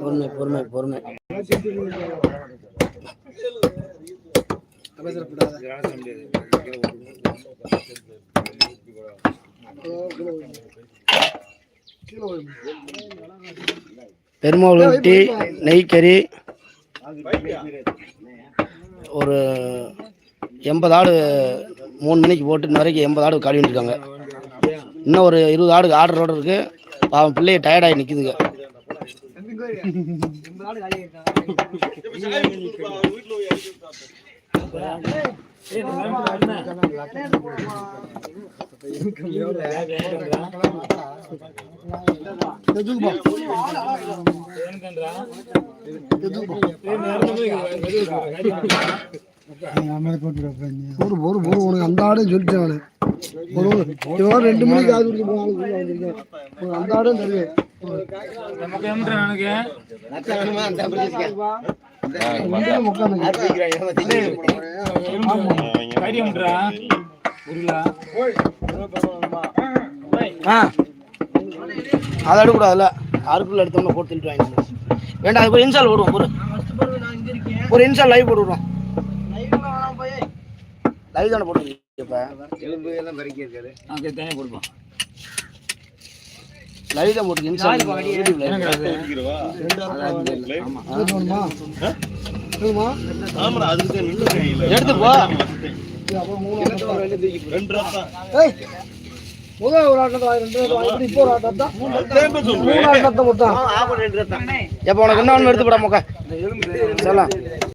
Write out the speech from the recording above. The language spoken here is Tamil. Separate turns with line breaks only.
பொறுமை பொறுமை பொறுமை பெருமாள் டீ நெய்க்கறி ஒரு எண்பது ஆடு மூணு மணிக்கு போட்டு இன்ன வரைக்கும் எண்பது ஆடு கழுவிட்டு இருக்காங்க இன்னும் ஒரு இருபது ஆடு ஆர்டரோட இருக்கு. பாவம் பிள்ளைய டயர்டாகி நிற்குதுங்க
ஒரு ஒரு ஒரு உனக்கு அந்த ஆடும் சொல்லிட்டேன் ஒரு ரெண்டு மணிக்கு ஆகுது குடிக்க அந்த ஆடும் தருவேன்
அதை எடுக்கக்கூடாதுல்ல. அறுக்குள்ள எடுத்தோம்னா போட்டு திட்டு வாங்கிட்டு வேண்டாம் அது ஒரு இன்ஸ்டால் போடுவோம் ஒரு ஒரு இன்ஸ்டால் லைவ் போட்டு விடுவோம் லைவ் தானே போட்டு இப்போ? லைவ் தான் போட்டு இன்ஸ்டால் யூடியூப்ல
இது வேணுமா? வேணுமா?
எடுத்து போ
ஏய், முதல் ஒரு ஆட்டத்தை ரெண்டு இப்போ ஒரு ஆட்டம் தான். மூணு ஆட்டத்தை மொத்தம்.
எப்போ உனக்கு என்ன ஒன்று எடுத்து போடா மொக்க. சொல்லலாம்.